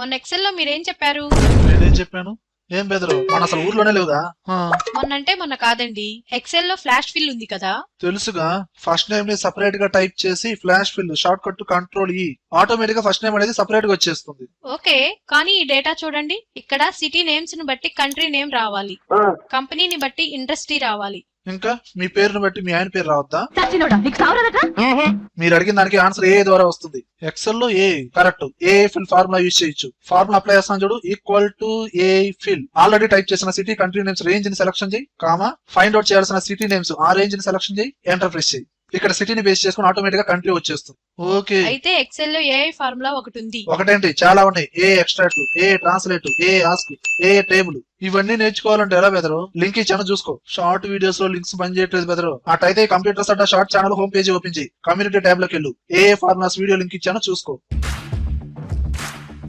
మొన్న ఎక్సెల్లో మీరేం చెప్పారు? నేనేం చెప్పాను? ఏం బెదరు? మన అసలు ఊర్లోనే ఆ, మొన్నంటే మొన్న కాదండి. ఎక్సెల్లో ఫ్లాష్ ఫిల్ ఉంది కదా? తెలుసుగా. ఫస్ట్ నేమ్ని సపరేట్గా టైప్ చేసి flash fill shortcut control ఈ ఆటోమేటిక్గా ఫస్ట్ నేమ్ అనేది సపరేట్గా వచ్చేస్తుంది. ఓకే. కానీ ఈ డేటా చూడండి. ఇక్కడ సిటీ నేమ్స్ను బట్టి కంట్రీ నేమ్ రావాలి. కంపెనీని బట్టి ఇండస్ట్రీ రావాలి. ఇంకా మీ పేరును బట్టి మీ ఆయన పేరు రావద్దా? మీరు అడిగిన దానికి ఆన్సర్ ఏ ద్వారా వస్తుంది. ఎక్సెల్లో A correct A fill formula use చేయొచ్చు. ఫార్ములా అప్లై చేస్తాను చూడు equal to A fill already type చేసిన సిటీ కంట్రీ నేమ్స్ రేంజ్ని సెలక్షన్ చేయి కామా ఫైండ్ అవుట్ చేయాల్సిన సిటీ నేమ్స్ ఆ రేంజ్ని సెలక్షన్ చేయి ఎంటర్ ప్రెస్ చేయి. ఇక్కడ సిటీని బేస్ చేసుకుని ఆటోమేటిక్గా కంట్రీ వచ్చేస్తుంది. ఓకే. అయితే ఎక్సెల్లో ఏఐ ఫార్ములా ఒకటి ఉంది. ఒకటేంటి? చాలా ఉన్నాయి. A extract A translate A ask A table ఇవన్నీ నేర్చుకోవాలంటే ఎలా బెదరు? లింక్ ఇచ్చాను చూసుకో. షార్ట్ వీడియోస్లో లింక్స్ పనిచేయట్లేదు బెదరు. అటైతే computers Adda short channel home page open చేయి. కమ్యూనిటీ ట్యాబ్లోకి వెళ్ళు. ఏ ఫార్ములాస్ వీడియో లింక్ ఇచ్చానో చూసుకో.